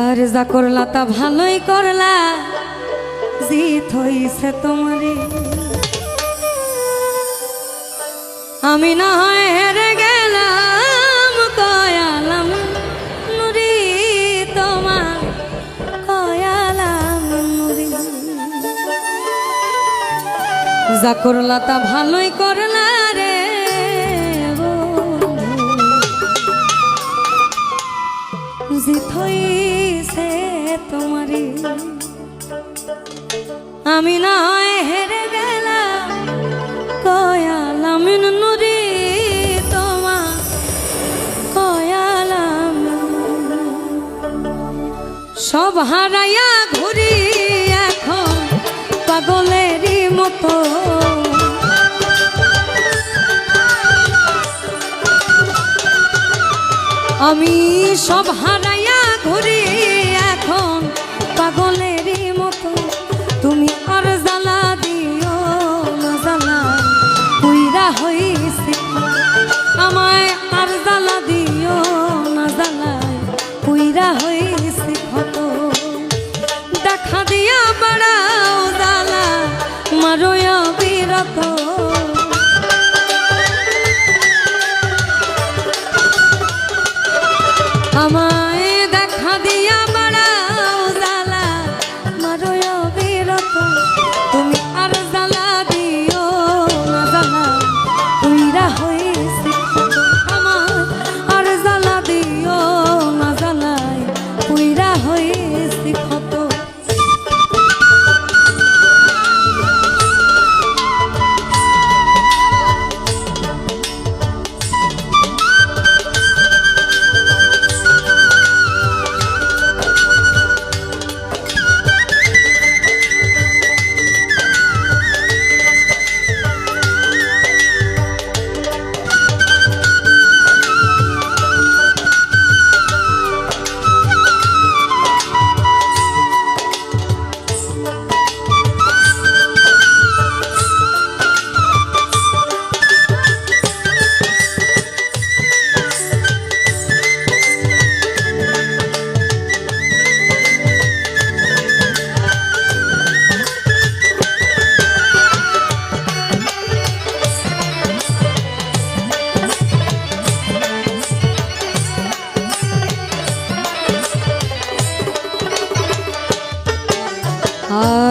আর যা করলা তা ভালোই করলা, জিত হইছে তোমারে আমি না হয় হেরে গেলাম, কয়ালাম, নুরি তোমার, কয়ালাম, নুরি। যা করলা তা ভালোই করলা রে জিত হইছে তোমারে। আমি না হেরে গেলাম, কয়ালাম নুরি তোমার কয়ালাম সব হারাইয়া ঘুরি এখন পাগলেরই মতো। আমি সব হারাইয়া আমায়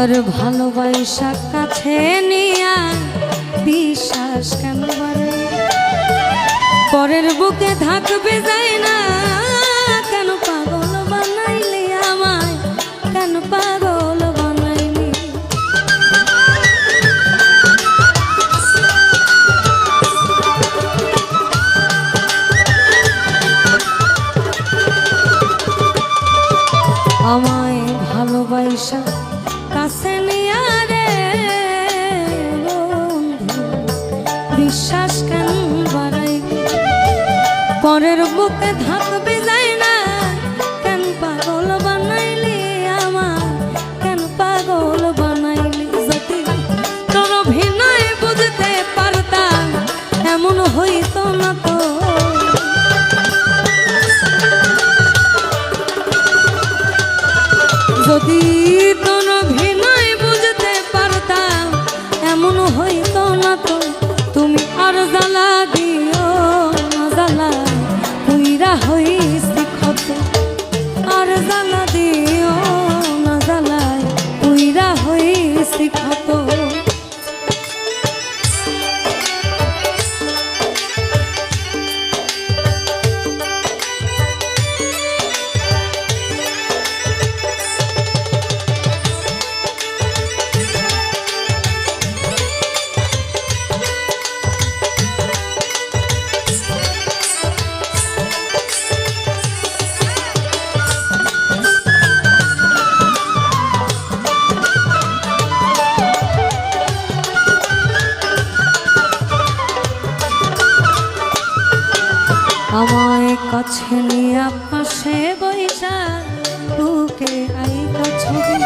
আর ভালোবাসা কাছে নিয়া বিশ্বাস কেন বাড়ে? পরের বুকে থাকবে যায় না। কেন পাগল বানাইলি আমায়? কেন পাগল বানাইলি? আমায় ভালোবাসা কাছে নিয়ে পাশে বৈশা বুকে আইকা ছবি।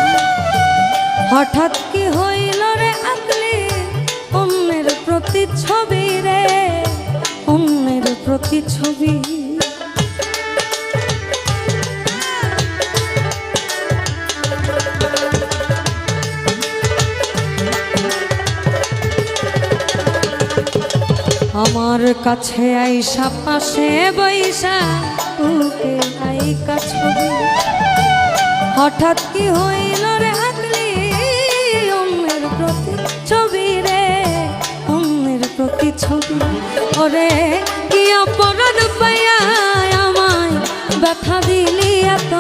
হঠাৎ কি হইল রে আকলি, অন্যের প্রতিচ্ছবি রে, অন্যের প্রতিচ্ছবি। আমার কাছে আইসা, পাশে বৈশা তোকে আইকা ছবি। হঠাৎ কি হইল রে আগলি অন্যের প্রতি ছবি রে, অন্যের প্রতি ছবি। ওরে কি অপরাধ পাইয়া আমায় ব্যথা দিলি এত?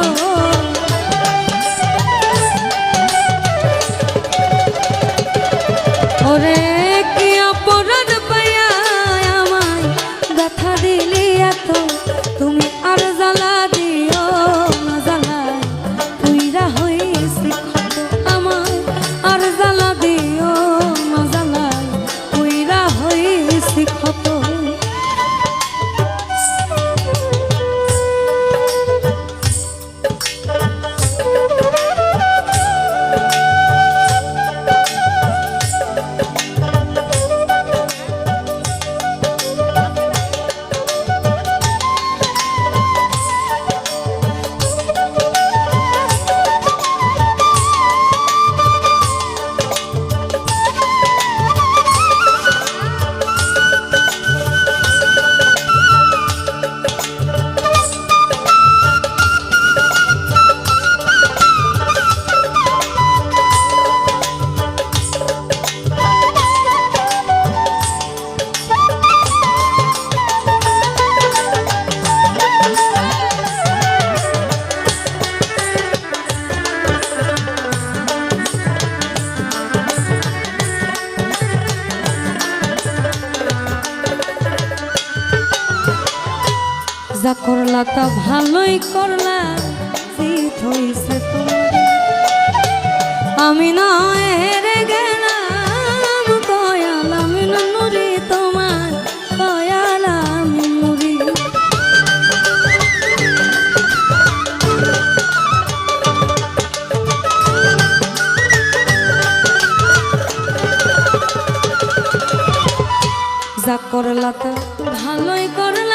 হইছি যা করলা তা ভালোই করলা জিত হইছে তোমার আমি নয় গেলাম নুরি, তোমার নুরি। যা করলা তা ভালোই করলা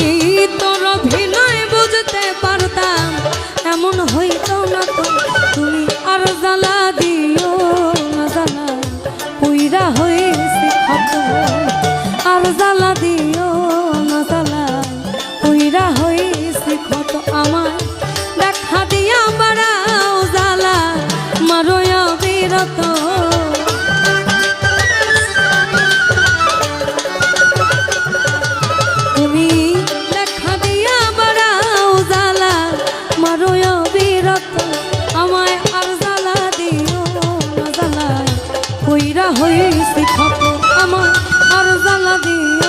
দেখা দিয়া বাড়াও জ্বালা মারোয় বিরত আমায় আর জ্বালা দিও না জ্বালায় কইরা হইছি খত আমায় আর জ্বালা দিও